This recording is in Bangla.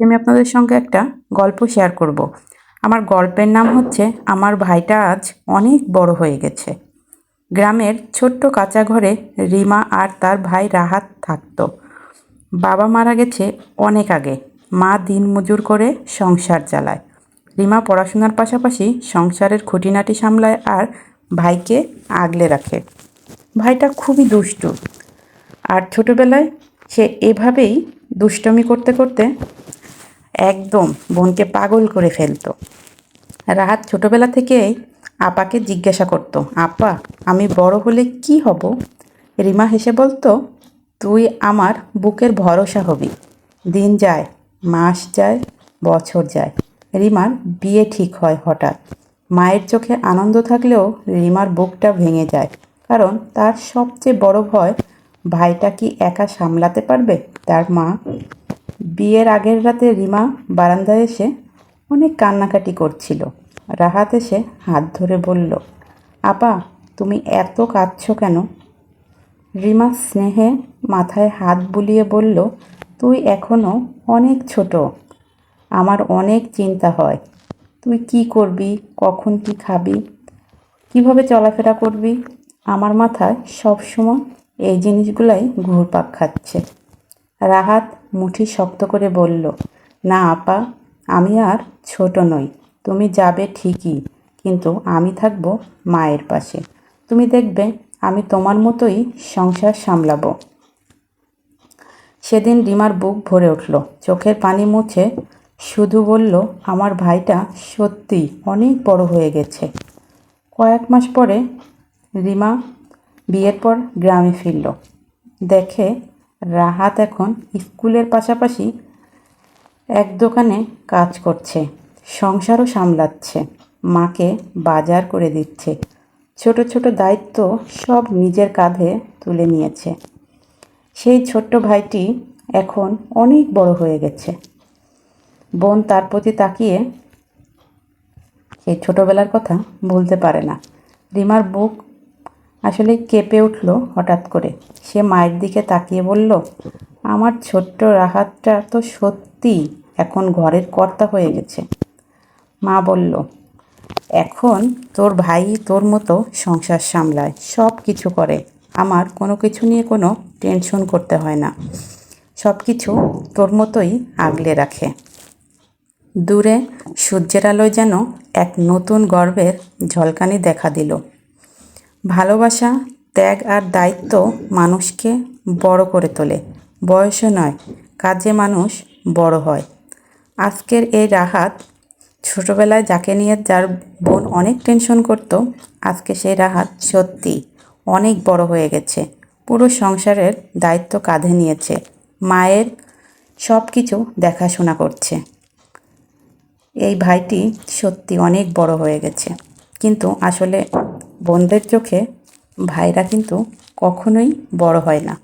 আজকে আমি আপনাদের সঙ্গে একটা গল্প শেয়ার করব। আমার গল্পের নাম হচ্ছে, আমার ভাইটা আজ অনেক বড় হয়ে গেছে। গ্রামের ছোট্ট কাঁচা ঘরে রিমা আর তার ভাই রাহাত থাকতো। বাবা মারা গেছে অনেক আগে। মা দিন মজুর করে সংসার চালায়। রিমা পড়াশোনার পাশাপাশি সংসারের খুঁটিনাটি সামলায় আর ভাইকে আগলে রাখে। ভাইটা খুবই দুষ্টু। আর ছোটোবেলায় সে এভাবেই দুষ্টমি করতে করতে একদম বোনকে পাগল করে ফেলতো। রাহাত ছোটবেলা থেকেই আপাকে জিজ্ঞাসা করত, আপা, আমি বড় হলে কি হব? রিমা হেসে বলতো, তুই আমার বুকের ভরসা হবি। দিন যায়, মাস যায়, বছর যায়। রিমার বিয়ে ঠিক হয় হঠাৎ। মায়ের চোখে আনন্দ থাকলেও রিমার বুকটা ভেঙে যায়। কারণ তার সবচেয়ে বড় ভয়, ভাইটা কি একা সামলাতে পারবে? তার মা বিয়ের আগের রাতে রিমা বারান্দায় এসে অনেক কান্নাকাটি করছিল। রাহাত এসে হাত ধরে বলল, আপা, তুমি এত কাঁদছো কেন? রিমা স্নেহে মাথায় হাত বুলিয়ে বলল, তুই এখনও অনেক ছোট। আমার অনেক চিন্তা হয়। তুই কি করবি? কখন কি খাবি? কীভাবে চলাফেরা করবি? আমার মাথায় সবসময় এই জিনিসগুলাই ঘুরপাক খাচ্ছে। রাহাত মুঠি শক্ত করে বলল, না আপা, আমি আর ছোট নই। তুমি যাবে ঠিকই, কিন্তু আমি থাকব মায়ের পাশে। তুমি দেখবে আমি তোমার মতোই সংসার সামলাবো। সেদিন রিমার বুক ভরে উঠল। চোখের পানি মুছে শুধু বলল, আমার ভাইটা সত্যি অনেক বড় হয়ে গেছে। কয়েক মাস পরে রিমা বিয়ের পর গ্রামে ফিরল। দেখে রাহাত এখন স্কুলের পাশাপাশি এক দোকানে কাজ করছে, সংসারও সামলাচ্ছে, মাকে বাজার করে দিচ্ছে। ছোট ছোট দায়িত্ব সব নিজের কাঁধে তুলে নিয়েছে। সেই ছোট্ট ভাইটি এখন অনেক বড় হয়ে গেছে। বোন তার প্রতি তাকিয়ে সেই ছোটোবেলার কথা বলতে পারে না। রিমার বুক আসলে কেঁপে উঠল হঠাৎ করে। সে মায়ের দিকে তাকিয়ে বলল, আমার ছোট্ট রাহাতটা তো সত্যি এখন ঘরের কর্তা হয়ে গেছে। মা বলল, এখন তোর ভাই তোর মতো সংসার সামলায়, সব কিছু করে। আমার কোনো কিছু নিয়ে কোনো টেনশন করতে হয় না। সব কিছু তোর মতোই আগলে রাখে। দূরে সূর্যের আলোয় যেন এক নতুন গর্বের ঝলকানি দেখা দিল। ভালোবাসা, ত্যাগ আর দায়িত্ব মানুষকে বড় করে তোলে। বয়সে নয়, কাজে মানুষ বড় হয়। আজকের এই রাহাত ছোটোবেলায় যাকে নিয়ে যার বোন অনেক টেনশন করত, আজকে সেই রাহাত সত্যি অনেক বড় হয়ে গেছে। পুরো সংসারের দায়িত্ব কাঁধে নিয়েছে। মায়ের সব কিছু দেখাশোনা করছে। এই ভাইটি সত্যি অনেক বড় হয়ে গেছে। কিন্তু আসলে বোনদের চোখে ভাইরা কিন্তু কখনোই বড় হয় না।